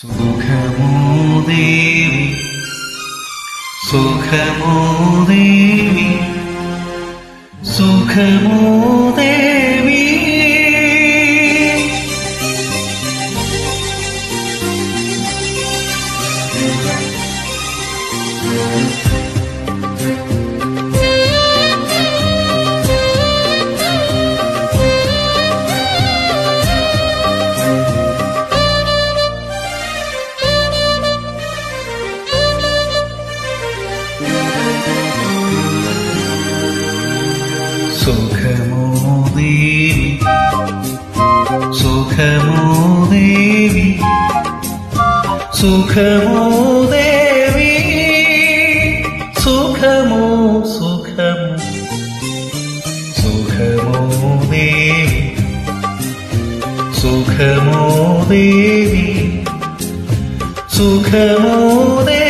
സുഖമോ ദേവി സുഖമോ ദേവി സുഖമോ ദേവി ദേവി സുഖമോ ദേവി? സുഖമോ ദേവി? സുഖമോ സുഖമോ സുഖമോ ദേവി? സുഖമോ ദേവി? സുഖമോ ദേവി?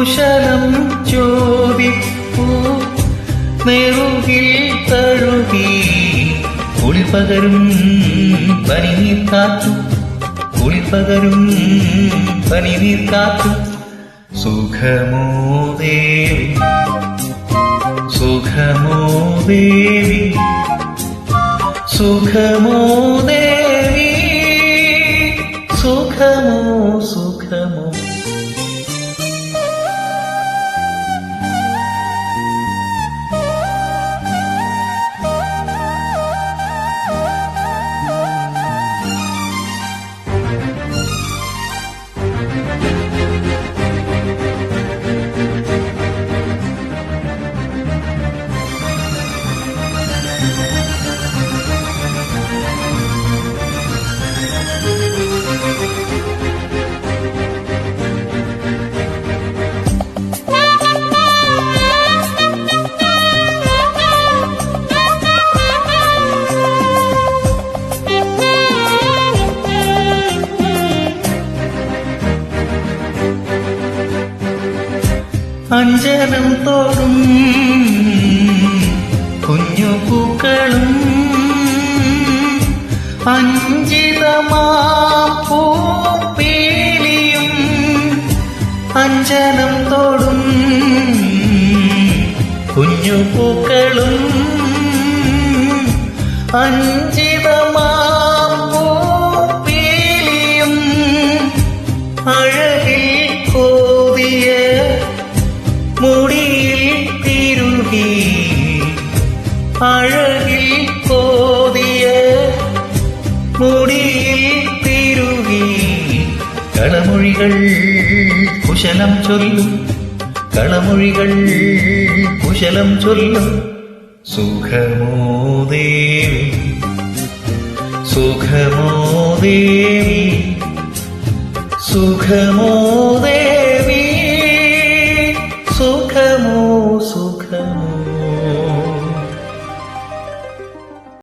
കുശലം ചോദിപ്പൂ നെറുകിൽ തഴുകി കുളിപ്പകരും പനിനീർ കാത്തു. കുളിപ്പകരും പനിനീർ കാത്തു. സുഖമോ ദേവി സുഖമോ ദേവി സുഖമോ ദേവി സുഖമോ സുഖമോ. അഞ്ജനം തോറും കുഞ്ഞു പൂക്കളും അഞ്ചിതമാലിയും അഞ്ചനം തോടും കുഞ്ഞു പൂക്കളും അഞ്ചിതമാപ്പൂപ്പീലിയും മുടിയിൽ തിരുകി അഴകിൽ കോതിയ മുടിയിൽ തിരുകി കളമൊഴികൾ കുശലം ചൊല്ലും. കളമൊഴികൾ കുശലം ചൊല്ലും. സുഖമോ ദേവി. സുഖമോ ദേവി. സുഖമോ ദേവി